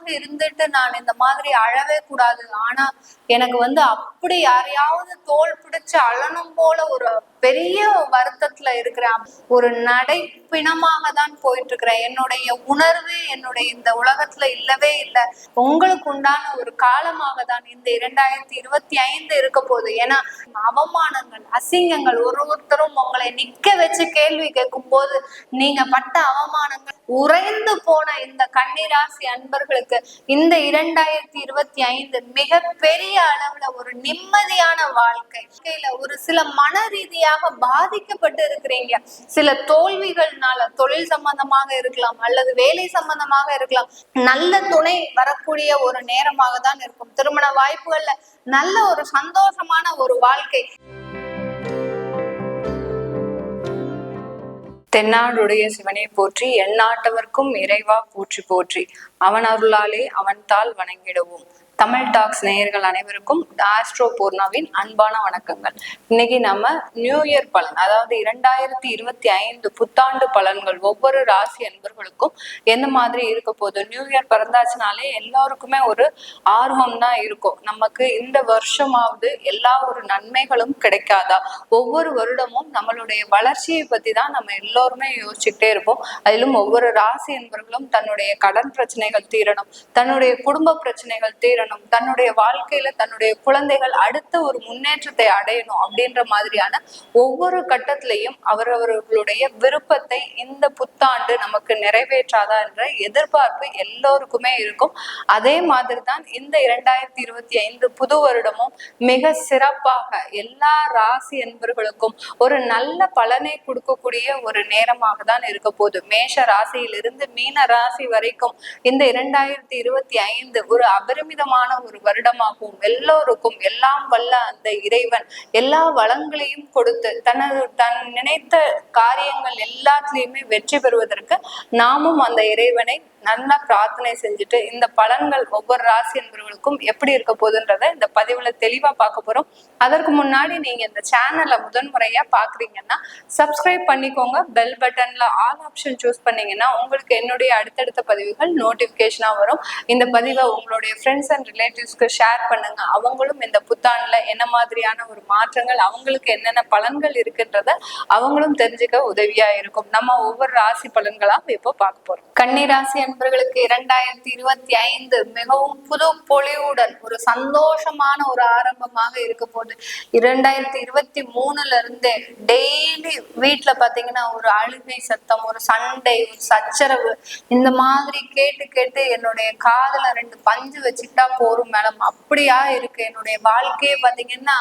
நானாக இருந்துட்டு நான் இந்த மாதிரி அழவே கூடாது. ஆனா எனக்கு வந்து அப்படி யாரையாவது தோல் பிடிச்சு அழணும் போல ஒரு பெரிய வருத்தத்துல இருக்கிறேன். ஒரு நடைப்பிணமாக தான் போயிட்டு இருக்கிறேன் என்னுடைய உணர்வு என்னுடைய இந்த உலகத்துல இல்லவே இல்லை. உங்களுக்கு உண்டான ஒரு காலமாக தான் இந்த இரண்டாயிரத்தி இருபத்தி ஐந்து இருக்க போகுது. ஏன்னா அவமானங்கள் அசிங்கங்கள் ஒரு ஒருத்தரும் உங்களை நிக்க வச்சு கேள்வி கேட்கும் போது நீங்க பட்ட அவமானங்கள் உறைந்து போன இந்த கன்னிராசி அன்பர்களுக்கு இந்த இரண்டாயிரத்தி இருபத்தி ஐந்து மிக பெரிய அளவுல ஒரு நிம்மதியான வாழ்க்கை. ஒரு சில மன ரீதியா ரீதியாக பாதிக்கப்பட்டு இருக்கிறீங்க. சில தோல்விகள்னால தொழில் சம்பந்தமாக இருக்கலாம் அல்லது வேலை சம்பந்தமாக இருக்கலாம். நல்ல துணை வரக்கூடிய ஒரு நேரமாக தான் இருக்கும். திருமண வாய்ப்புகள்ல நல்ல ஒரு சந்தோஷமான ஒரு வாழ்க்கை. தென்னாடுடைய சிவனை போற்றி எந்நாட்டவர்க்கும் இறைவா போற்றி போற்றி. அவன் அருளாலே அவன் தாள் வணங்கிடுவோம். தமிழ் டாக்ஸ் நேயர்கள் அனைவருக்கும் ஆஸ்ட்ரோ பூர்ணாவின் அன்பான வணக்கங்கள். இன்னைக்கு நம்ம நியூ இயர் பலன் அதாவது இரண்டாயிரத்தி இருபத்தி ஐந்து புத்தாண்டு பலன்கள் ஒவ்வொரு ராசி அன்பர்களுக்கும் எந்த மாதிரி இருக்க போகுது? நியூ இயர் பிறந்தாச்சுனாலே எல்லாருக்குமே ஒரு ஆர்வம் தான் இருக்கும். நமக்கு இந்த வருஷமாவது எல்லா ஒரு நன்மைகளும் கிடைக்காதா? ஒவ்வொரு வருடமும் நம்மளுடைய வளர்ச்சியை பத்தி தான் நம்ம எல்லோருமே யோசிச்சுக்கிட்டே இருப்போம். அதிலும் ஒவ்வொரு ராசி என்பர்களும் தன்னுடைய கடன் பிரச்சனைகள் தீரணும் தன்னுடைய குடும்ப பிரச்சனைகள் தீரணும் தன்னுடைய வாழ்க்கையில தன்னுடைய குழந்தைகள் அடுத்த ஒரு முன்னேற்றத்தை அடையணும் அப்படின்ற மாதிரியான ஒவ்வொரு கட்டத்திலையும் அவரவர்களுடைய விருப்பத்தை இந்த புத்தாண்டு நமக்கு நிறைவேற்றாதா என்ற எதிர்பார்ப்பு எல்லோருக்குமே இருக்கும். அதே மாதிரி தான் இந்த இரண்டாயிரத்தி இருபத்தி ஐந்து புது வருடமும் மிக சிறப்பாக எல்லா ராசி என்பர்களுக்கும் ஒரு நல்ல பலனை கொடுக்கக்கூடிய ஒரு நேரமாக தான் இருக்க போகுது. மேஷ ராசியிலிருந்து மீன ராசி வரைக்கும் இந்த இரண்டாயிரத்தி இருபத்தி ஐந்து ஒரு அபரிமிதம் அபரிமிதமான ஒரு வருடமாகவும் எல்லோருக்கும் எல்லாம் வல்ல அந்த இறைவன் எல்லா வளங்களையும் கொடுத்து தனது தன் நினைத்த காரியங்கள் எல்லாத்துலயுமே வெற்றி பெறுவதற்கு நாமும் அந்த இறைவனை நல்லா பிரார்த்தனை செஞ்சுட்டு இந்த பலன்கள் ஒவ்வொரு ராசி என்பவர்களுக்கும் எப்படி இருக்க போகுதுன்றத இந்த பதிவுல தெளிவா பார்க்க போறோம். அதற்கு முன்னாடி நீங்க இந்த சேனலை முதன்முறையா பாக்குறீங்கன்னா சப்ஸ்கிரைப் பண்ணிக்கோங்க. பெல் பட்டன்ல ஆல் ஆப்ஷன் சூஸ் பண்ணீங்கன்னா உங்களுக்கு என்னுடைய அடுத்தடுத்த பதிவுகள் நோட்டிபிகேஷனா வரும். இந்த பதிவை உங்களுடைய ஃப்ரெண்ட்ஸ் அண்ட் ரிலேட்டிவ்ஸ்க்கு ஷேர் பண்ணுங்க. அவங்களும் இந்த புத்தாண்டுல என்ன மாதிரியான ஒரு மாற்றங்கள் அவங்களுக்கு என்னென்ன பலன்கள் இருக்குன்றத அவங்களும் தெரிஞ்சுக்க உதவியா இருக்கும். நம்ம ஒவ்வொரு ராசி பலன்களா இப்போ பார்க்க போறோம். கன்னி ராசி நண்பர்களுக்கு இரண்டாயிரத்தி இருபத்தி ஐந்து மிகவும் புது பொலிவுடன் ஒரு சந்தோஷமான ஒரு ஆரம்பமாக இருக்க போகுது. இரண்டாயிரத்தி இருபத்தி மூணுல இருந்தே டெய்லி வீட்டுல பாத்தீங்கன்னா ஒரு அழுகை சத்தம் ஒரு சண்டை ஒரு சச்சரவு இந்த மாதிரி கேட்டு கேட்டு என்னுடைய காதுல ரெண்டு பஞ்சு வச்சுக்கிட்டா போரும் மேடம். அப்படியா இருக்கு. என்னுடைய வாழ்க்கையே பாத்தீங்கன்னா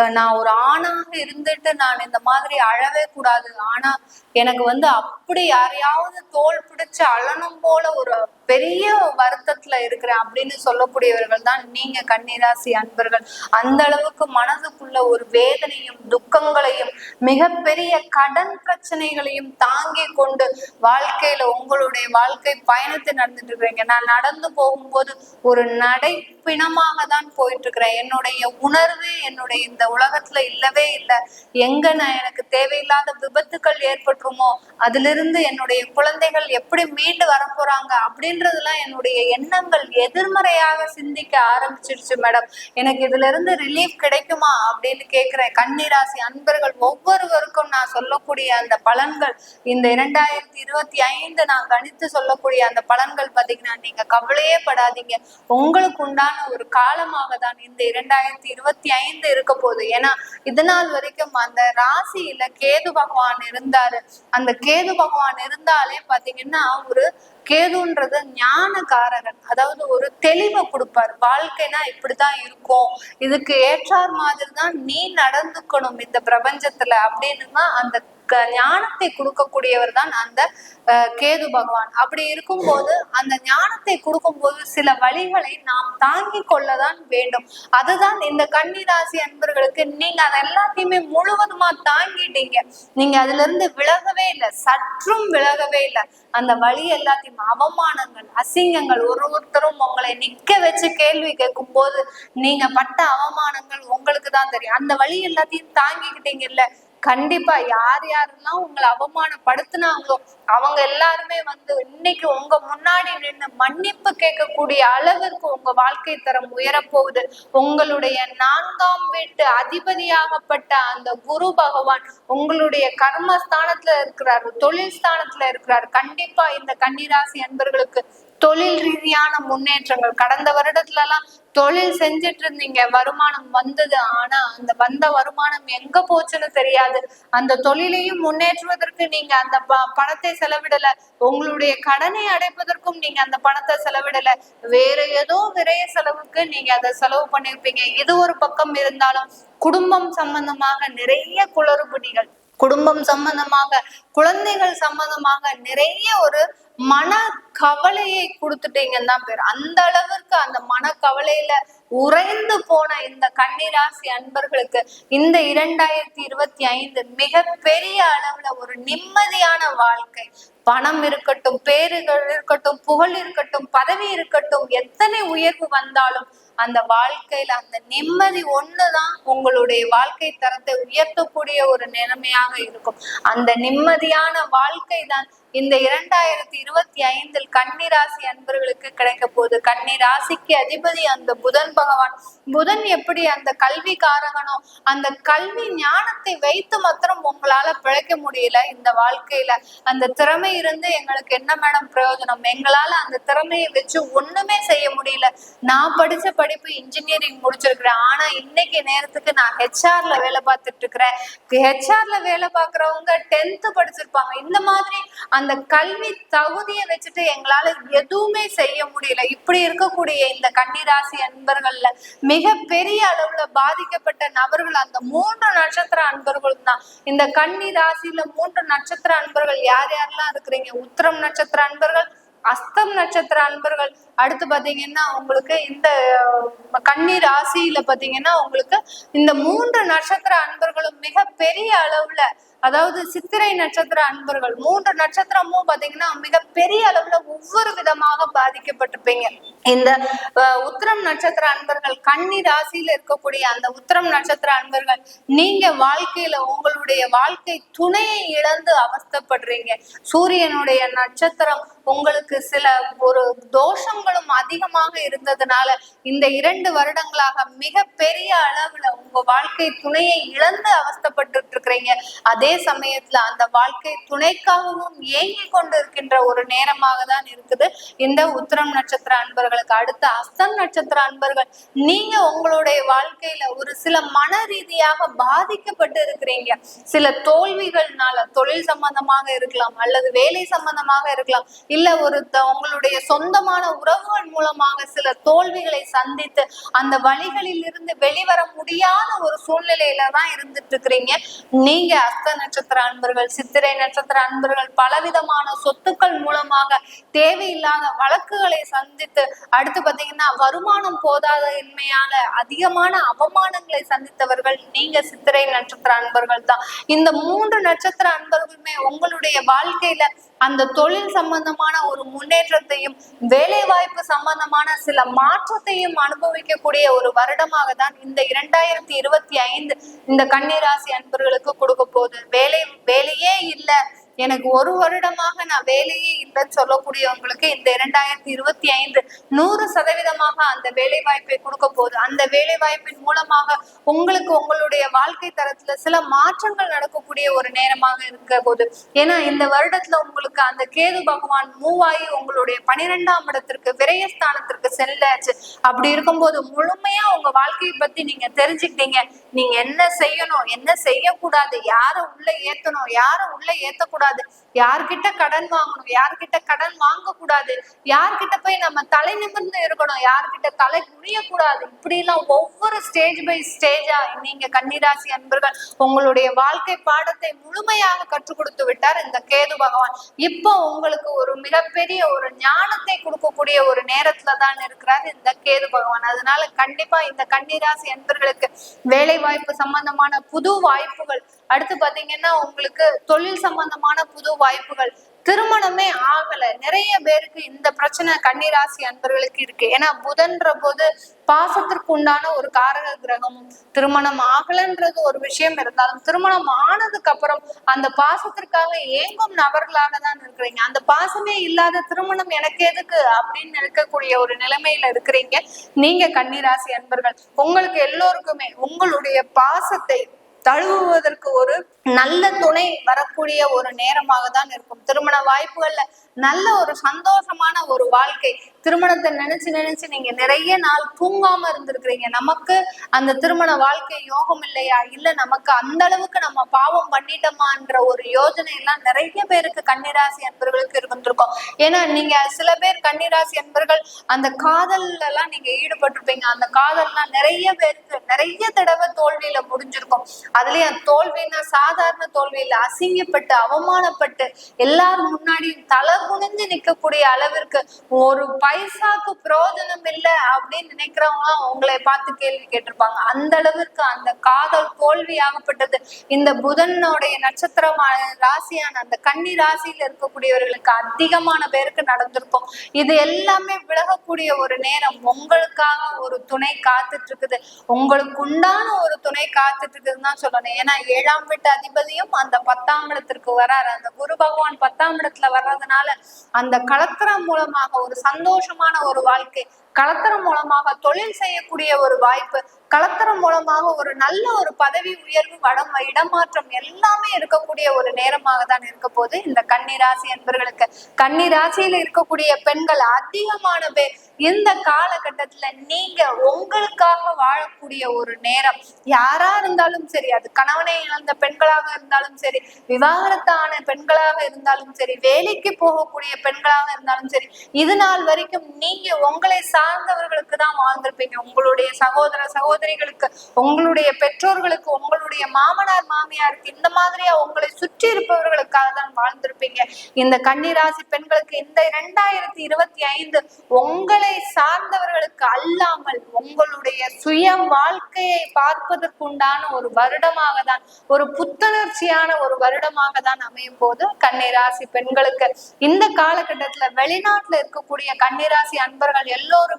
நான் ஒரு ஆணாக இருந்துட்டு நான் இந்த மாதிரி அழவே கூடாது. ஆனா எனக்கு வந்து அப்படி யாரையாவது தோல் பிடிச்சு அழணும் போல ஒரு பெரிய வருத்தத்துல இருக்கிறேன் அப்படின்னு சொல்லக்கூடியவர்கள் தான் நீங்க கன்னிராசி அன்பர்கள். அந்த அளவுக்கு மனதுக்குள்ள ஒரு வேதனையும் துக்கங்களையும் மிகப்பெரிய கடன் பிரச்சனைகளையும் தாங்கி கொண்டு வாழ்க்கையில உங்களுடைய வாழ்க்கை பயணத்தை நடந்துட்டு இருக்கிறீங்க. நான் நடந்து போகும்போது ஒரு நடைப்பிணமாக தான் போயிட்டு இருக்கிறேன். என்னுடைய உணர்வு என்னுடைய இந்த உலகத்துல இல்லவே இல்லை. எங்க நான் எனக்கு தேவையில்லாத விபத்துக்கள் ஏற்பட்டுருமோ அதிலிருந்து என்னுடைய குழந்தைகள் எப்படி மீண்டு வரப்போறாங்க அப்படின்றதுலாம் என்னுடைய எண்ணங்கள் எதிர்மறையாக சிந்திக்க ஆரம்பிச்சிருச்சு மேடம் எனக்கு இதுல இருந்து ரிலீஃப் கிடைக்குமா அப்படின்னு கேக்குறேன். கன்னிராசி அன்பர்கள் ஒவ்வொருவருக்கும் நான் சொல்லக்கூடிய அந்த பலன்கள் இந்த இரண்டாயிரத்தி இருபத்தி ஐந்து நான் கணித்து சொல்லக்கூடிய அந்த பலன்கள் பாத்தீங்கன்னா நீங்க கவலையே படாதீங்க. உங்களுக்கு உண்டான ஒரு காலமாக தான் இந்த இரண்டாயிரத்தி இருபத்தி ஐந்து இருக்க போகுது. ஏன்னா இதனால் வரைக்கும் அந்த ராசியில கேது பகவான் இருந்தாரு. அந்த கேது பகவான் இருந்தாலே பாத்தீங்கன்னா ஒரு கேதுன்றது ஞானகாரகன் அதாவது ஒரு தெளிவை கொடுப்பார். வாழ்க்கைனா இப்படிதான் இருக்கும். இதுக்கு ஏற்றார் மாதிரி தான் நீ நடந்துக்கணும் இந்த பிரபஞ்சத்துல அப்படின்னுமா அந்த ஞானத்தை கொடுக்கக்கூடியவர் தான் அந்த கேது பகவான். அப்படி இருக்கும்போது அந்த ஞானத்தை கொடுக்கும்போது சில வழிகளை நாம் தாங்கி கொள்ளதான் வேண்டும். அதுதான் இந்த கன்னிராசி அன்பர்களுக்கு நீங்க அதை எல்லாத்தையுமே முழுவதுமா தாங்கிட்டீங்க. நீங்க அதுல இருந்து விலகவே இல்லை. சற்றும் விலகவே இல்லை. அந்த வழி எல்லாத்தையும் அவமானங்கள் அசிங்கங்கள் ஒரு ஒருத்தரும் உங்களை நிக்க வச்சு கேள்வி கேட்கும் போது நீங்க பட்ட அவமானங்கள் உங்களுக்கு தான் தெரியும். அந்த வழி எல்லாத்தையும் தாங்கிக்கிட்டீங்கல்ல. கண்டிப்பா யார் யாரெல்லாம் உங்களை அவமானப்படுத்தினாங்களோ அவங்க எல்லாருமே வந்து இன்னைக்கு உங்க முன்னாடி நின்று மன்னிப்பு கேட்கக்கூடிய அளவிற்கு உங்க வாழ்க்கை தரம் உயரப்போகுது. உங்களுடைய நான்காம் வீட்டு அதிபதியாகப்பட்ட அந்த குரு பகவான் உங்களுடைய கர்மஸ்தானத்துல இருக்கிறாரு தொழில் ஸ்தானத்துல இருக்கிறாரு. கண்டிப்பா இந்த கன்னிராசி அன்பர்களுக்கு தொழில் ரீதியான முன்னேற்றங்கள். கடந்த வருடத்துல எல்லாம் தொழில் செஞ்சுட்டு இருந்தீங்க வருமானம் வந்தது. ஆனா அந்த வந்த வருமானம் எங்க போச்சுன்னு தெரியாது. அந்த தொழிலையும் முன்னேற்றுவதற்கு நீங்க அந்த ப- பணத்தை செலவிடல. உங்களுடைய கடனை அடைப்பதற்கும் நீங்க அந்த பணத்தை செலவிடல. வேற ஏதோ விரைய செலவுக்கு நீங்க அதை செலவு பண்ணிருப்பீங்க. இது ஒரு பக்கம் இருந்தாலும் குடும்பம் சம்பந்தமாக நிறைய குளறுபடிகள். குடும்பம் சம்பந்தமாக குழந்தைகள் சம்பந்தமாக நிறைய ஒரு மன கவலையை கொடுத்துட்டீங்கன்னு தான் பேர். அந்த அளவிற்கு அந்த மன கவலையில உறைந்து போன இந்த கன்னிராசி அன்பர்களுக்கு இந்த இரண்டாயிரத்தி இருபத்தி ஐந்து மிக பெரிய அளவுல ஒரு நிம்மதியான வாழ்க்கை. பணம் இருக்கட்டும் பேறுகள் இருக்கட்டும் புகழ் இருக்கட்டும் பதவி இருக்கட்டும் எத்தனை உயர்வு வந்தாலும் அந்த வாழ்க்கையில அந்த நிம்மதி ஒண்ணுதான் உங்களுடைய வாழ்க்கை தரத்தை உயர்த்தக்கூடிய ஒரு நிலைமையாக இருக்கும். அந்த நிம்மதியான வாழ்க்கை தான் இந்த இரண்டாயிரத்தி இருபத்தி ஐந்தில் கண்ணி ராசி அன்பர்களுக்கு கிடைக்க போகுது. கண்ணி ராசிக்கு அதிபதி அந்த புதன் பகவான். புதன் எப்படி அந்த கல்வி காரகனோ அந்த கல்வி ஞானத்தை வைத்து மாத்திரம் உங்களால பிழைக்க முடியல இந்த வாழ்க்கையில. அந்த திறமை இருந்து எங்களுக்கு என்ன மேடம் பிரயோஜனம்? எங்களால அந்த திறமையை வச்சு ஒண்ணுமே செய்ய முடியல. நான் படிச்ச படிப்பு இன்ஜினியரிங் முடிச்சிருக்கிறேன். ஆனா இன்னைக்கு நேரத்துக்கு நான் ஹெச்ஆர்ல வேலை பார்த்துட்டு இருக்கிறேன். ஹெச்ஆர்ல வேலை பார்க்கறவங்க டென்த் படிச்சிருப்பாங்க. இந்த மாதிரி அந்த அந்த கல்வி தகுதியை வச்சுட்டு எங்களால எதுவுமே செய்ய முடியல. இப்படி இருக்கக்கூடிய இந்த கன்னிராசி அன்பர்கள்ல மிக பெரிய அளவுல பாதிக்கப்பட்ட நபர்கள் அந்த மூன்று நட்சத்திர அன்பர்களும் தான். இந்த கன்னி ராசியில மூன்று நட்சத்திர அன்பர்கள் யார் யாரெல்லாம் இருக்கிறீங்க? உத்திரம் நட்சத்திர அன்பர்கள் அஸ்தம் நட்சத்திர அன்பர்கள் அடுத்து பாத்தீங்கன்னா உங்களுக்கு இந்த அஹ், கன்னி ராசியில பாத்தீங்கன்னா உங்களுக்கு இந்த மூன்று நட்சத்திர அன்பர்களும் மிக பெரிய அளவுல அதாவது சித்திரை நட்சத்திர அன்பர்கள் மூன்று நட்சத்திரமும் பாத்தீங்கன்னா மிக பெரிய அளவுல ஒவ்வொரு விதமாக பாதிக்கப்பட்டிருப்பீங்க. இந்த உத்திரம் நட்சத்திர அன்பர்கள் கன்னி ராசியில இருக்கக்கூடிய அந்த உத்திரம் நட்சத்திர அன்பர்கள் நீங்க வாழ்க்கையில உங்களுடைய வாழ்க்கை துணையை இழந்து அவஸ்தப்படுறீங்க. சூரியனுடைய நட்சத்திரம் உங்களுக்கு சில ஒரு தோஷங்களும் அதிகமாக இருந்ததுனால இந்த இரண்டு வருடங்களாக மிக பெரிய அளவுல உங்க வாழ்க்கை துணையை இழந்து அவஸ்தப்பட்டு இருக்கிறீங்க அதே சமயத்துல அந்த வாழ்க்கை துணைக்காகவும் ஏங்கி கொண்டு இருக்கின்ற ஒரு நேரமாக தான் இருக்குது. இந்த உத்திரம் நட்சத்திர அன்பர்களுக்கு அடுத்த அஸ்தம் நட்சத்திர அன்பர்கள் நீங்க உங்களுடைய வாழ்க்கையில ஒரு சில மன ரீதியாக பாதிக்கப்பட்டு இருக்கிறீங்க. சில தோல்விகள்னால தொழில் சம்பந்தமாக இருக்கலாம் அல்லது வேலை சம்பந்தமாக இருக்கலாம் இல்ல ஒரு த- உங்களுடைய சொந்தமான உறவுகள் மூலமாக சில தோல்விகளை சந்தித்து அந்த வழிகளில் இருந்து வெளிவர முடியாத ஒரு சூழ்நிலையில தான் இருந்துட்டு இருக்கிறீங்க நீங்க அஸ்த நட்சத்திர அன்பர்கள் சித்திரை நட்சத்திர அன்பர்கள் பலவிதமான சொத்துக்கள் மூலமாக தேவையில்லாத வழக்குகளை சந்தித்து அடுத்து பாத்தீங்கன்னா வருமானம் போதாத இன்மையால அதிகமான அவமானங்களை சந்தித்தவர்கள் நீங்க சித்திரை நட்சத்திர அன்பர்கள் தான். இந்த மூன்று நட்சத்திர அன்பர்களுமே உங்களுடைய வாழ்க்கையில அந்த தொழில் சம்பந்தமான ஒரு முன்னேற்றத்தையும் வேலை வாய்ப்பு சம்பந்தமான சில மாற்றத்தையும் அனுபவிக்கக்கூடிய ஒரு வருடமாக தான் இந்த இரண்டாயிரத்தி இருபத்தி ஐந்து இந்த கன்னிராசி அன்பர்களுக்கு கொடுக்க போகுது. வேலை வேலையே இல்லை. எனக்கு ஒரு வருடமாக நான் வேலையே இல்லைன்னு சொல்லக்கூடியவங்களுக்கு இந்த இரண்டாயிரத்தி இருபத்தி ஐந்து நூறு சதவீதமாக அந்த வேலை வாய்ப்பை கொடுக்க போகுது. அந்த வேலை வாய்ப்பின் மூலமாக உங்களுக்கு உங்களுடைய வாழ்க்கை தரத்துல சில மாற்றங்கள் நடக்கக்கூடிய ஒரு நேரமாக இருக்க போது ஏன்னா இந்த வருடத்துல உங்களுக்கு அந்த கேது பகவான் மூவாயி உங்களுடைய பனிரெண்டாம் இடத்திற்கு விரயஸ்தானத்திற்கு செல்லாச்சு. அப்படி இருக்கும்போது முழுமையா உங்க வாழ்க்கையை பத்தி நீங்க தெரிஞ்சுக்கிட்டீங்க. நீங்க என்ன செய்யணும் என்ன செய்யக்கூடாது யாரை உள்ள ஏத்தணும் யாரை உள்ள ஏத்தக்கூடாது யார்கிட்ட கடன் வாங்கணும்? யார்கிட்ட கடன் வாங்க கூடாது யார்கிட்ட போய் நம்ம தலை நிமிர்ந்து இருக்கணும்? யார்கிட்ட தலை குனியக்கூடாது? இப்படி எல்லாம் ஒவ்வொரு ஸ்டேஜ் பை ஸ்டேஜா நீங்க கன்னிராசி அன்பர்கள் உங்களுடைய வாழ்க்கை பாடத்தை முழுமையாக கற்றுக் கொடுத்து விட்டார் இந்த கேது பகவான். இப்போ உங்களுக்கு ஒரு மிகப்பெரிய ஒரு ஞானத்தை கொடுக்கக்கூடிய ஒரு நேரத்துல தான் இருக்கிறார் இந்த கேது பகவான். அதனால கண்டிப்பா இந்த கன்னிராசி அன்பர்களுக்கு வேலை வாய்ப்பு சம்பந்தமான புது வாய்ப்புகள். அடுத்து பாத்தீங்கன்னா உங்களுக்கு தொழில் சம்பந்தமான புது வாய்ப்புகள் திருமணமே ஆகல. நிறைய பேருக்கு இந்த பிரச்சனை கன்னிராசி அன்பர்களுக்கு இருக்கு. ஏன்னா புதன்ற போது பாசத்திற்கு உண்டான ஒரு காரக கிரகமும் திருமணம் ஆகலன்றது ஒரு விஷயம் இருந்தாலும் திருமணம் ஆனதுக்கு அப்புறம் அந்த பாசத்திற்காக ஏங்கும் நபர்களாக தான் இருக்கிறீங்க. அந்த பாசமே இல்லாத திருமணம் எனக்கு எதுக்கு அப்படின்னு இருக்கக்கூடிய ஒரு நிலைமையில இருக்கிறீங்க. நீங்க கன்னிராசி அன்பர்கள் உங்களுக்கு எல்லோருக்குமே உங்களுடைய பாசத்தை தழுவுவதற்கு ஒரு நல்ல துணை வரக்கூடிய ஒரு நேரமாக தான் இருக்கும். திருமண வாய்ப்புகள்ல நல்ல ஒரு சந்தோஷமான ஒரு வாழ்க்கை. திருமணத்தை நினைச்சு நினைச்சு நீங்க நிறைய நாள் தூங்காம இருந்திருக்கிறீங்க. நமக்கு அந்த திருமண வாழ்க்கை யோகம் இல்லையா? இல்ல நமக்கு அந்த அளவுக்கு நம்ம பாவம் பண்ணிட்டோமான்ற ஒரு யோஜனை எல்லாம் நிறைய பேருக்கு கன்னிராசி அன்பர்களுக்கு இருந்திருக்கும். ஏன்னா நீங்க சில பேர் கன்னிராசி அன்பர்கள் அந்த காதல்ல எல்லாம் நீங்க ஈடுபட்டிருப்பீங்க. அந்த காதல்லாம் நிறைய பேருக்கு நிறைய தடவை தோல்வியில முடிஞ்சிருக்கும். அதுலயும் தோல்வின்னா சாதாரண தோல்வி இல்லை அசிங்கப்பட்டு அவமானப்பட்டு எல்லாரும் முன்னாடியும் தலை குனிஞ்சு நிக்கக்கூடிய அளவிற்கு ஒரு பைசாக்கு பிரோஜனம் இல்லை அப்படின்னு நினைக்கிறவங்க உங்களை பார்த்து கேள்வி கேட்டிருப்பாங்க. அந்த அளவிற்கு அந்த காதல் தோல்வி ஆகப்பட்டது. இந்த புதனுடைய நட்சத்திரமான ராசியான அந்த கன்னி ராசியில இருக்கக்கூடியவர்களுக்கு அதிகமான பேருக்கு நடந்திருக்கும். இது எல்லாமே விலகக்கூடிய ஒரு நேரம். உங்களுக்காக ஒரு துணை காத்துட்டு இருக்குது. உங்களுக்கு உண்டான ஒரு துணை காத்துட்டு இருக்குதுன்னு சொல்லணும். ஏன்னா ஏழாம் வீட்டு அதிபதியும் அந்த பத்தாம் இடத்திற்கு வராரு. அந்த குரு பகவான் பத்தாம் இடத்துல வர்றதுனால அந்த கலத்திரம் மூலமாக ஒரு சந்தோஷமான ஒரு வாழ்க்கை கலத்தரம் மூலமாக தொழில் செய்யக்கூடிய ஒரு வாய்ப்பு கலத்தரம் மூலமாக ஒரு நல்ல ஒரு பதவி உயர்வு வடம் இடமாற்றம் எல்லாமே இருக்கக்கூடிய ஒரு நேரமாக தான் இருக்க போது இந்த கன்னிராசி என்பர்களுக்கு கன்னிராசியில இருக்கக்கூடிய பெண்கள் அதிகமான பேர். இந்த காலகட்டத்துல நீங்க உங்களுக்காக வாழக்கூடிய ஒரு நேரம். யாரா இருந்தாலும் சரி அது கணவனை இழந்த பெண்களாக இருந்தாலும் சரி விவாகரத்தான பெண்களாக இருந்தாலும் சரி வேலைக்கு போகக்கூடிய பெண்களாக இருந்தாலும் சரி இது நாள் வரைக்கும் நீங்க உங்களை சார்ந்தவர்களுக்கு தான் வாழ்ந்திருப்பீங்க. உங்களுடைய சகோதர சகோதரிகளுக்கு உங்களுடைய பெற்றோர்களுக்கு உங்களுடைய மாமனார் மாமியாருக்கு இந்த மாதிரியா உங்களை சுற்றி இருப்பவர்களுக்காக தான் வாழ்ந்திருப்பீங்க. இந்த கன்னிராசி பெண்களுக்கு இந்த இரண்டாயிரத்தி இருபத்தி ஐந்து உங்களை சார்ந்தவர்களுக்கு அல்லாமல் உங்களுடைய சுய வாழ்க்கையை பார்ப்பதற்குண்டான ஒரு வருடமாக தான் ஒரு புத்துணர்ச்சியான ஒரு வருடமாக தான் அமையும் போது கன்னிராசி பெண்களுக்கு இந்த காலகட்டத்துல வெளிநாட்டுல இருக்கக்கூடிய கன்னிராசி அன்பர்கள் எல்லோரும்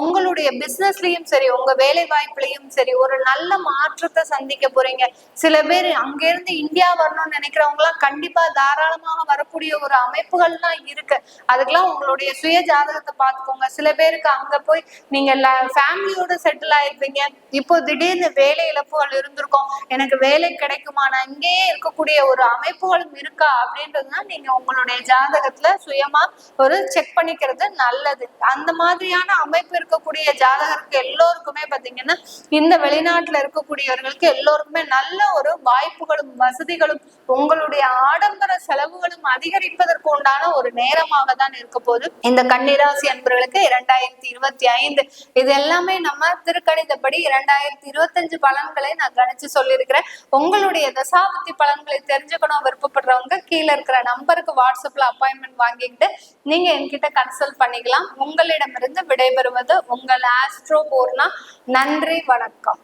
உங்களுடைய பிசினஸ்லயும் சரி உங்க வேலை வாய்ப்புலயும் சரி ஒரு நல்ல மாற்றத்தை சந்திக்க போறீங்க. சில பேர் அங்கிருந்து இந்தியா வரணும்னு நினைக்கிறவங்க எல்லாம் கண்டிப்பா தாராளமாக வரக்கூடிய ஒரு அமைப்புகள்லாம் இருக்கு. அதுக்கெல்லாம் உங்களுடைய சுய ஜாதகத்தை பார்த்துக்கோங்க. சில பேருக்கு அங்க போய் நீங்க ஃபேமிலியோட செட்டில் ஆயிருப்பீங்க. இப்போ திடீர்னு வேலை இழப்புகள் இருந்திருக்கும். எனக்கு வேலை கிடைக்குமா? நான் இங்கேயே இருக்கக்கூடிய ஒரு அமைப்புகளும் இருக்கா? அப்படின்றதுதான் நீங்க உங்களுடைய ஜாதகத்துல சுயமா ஒரு செக் பண்ணிக்கிறது நல்லது. அந்த மாதிரியான அமைப்பு இருக்கக்கூடிய ஜாதகருக்கு எல்லோருக்குமே பாத்தீங்கன்னா இந்த வெளிநாட்டுல இருக்கக்கூடியவர்களுக்கு எல்லோருக்குமே நல்ல ஒரு வாய்ப்புகளும் வசதிகளும் உங்களுடைய ஆடம்பர செலவுகளும் அதிகரிப்பதற்கு உண்டான ஒரு நேரமாக தான் இருக்க போது இந்த கன்னிராசி அன்பர்களுக்கு இரண்டாயிரத்தி இருபத்தி ஐந்து இது எல்லாமே நம்ம திருக்கணிதப்படி இரண்டாயிரத்தி இருபத்தஞ்சு பலன்களை நான் கணிச்சு சொல்லியிருக்கிறேன். உங்களுடைய தசாபத்தி பலன்களை தெரிஞ்சுக்கணும் விருப்பப்படுறவங்க கீழே இருக்கிற நம்பருக்கு வாட்ஸ்அப்ல அப்பாயின்மெண்ட் வாங்கிக்கிட்டு நீங்க என்கிட்ட கன்சல்ட் பண்ணிக்கலாம். உங்களிடமிருந்து விடைபெறுவது உங்கள் ஆஸ்ட்ரோ போர்னா நன்றி வணக்கம்.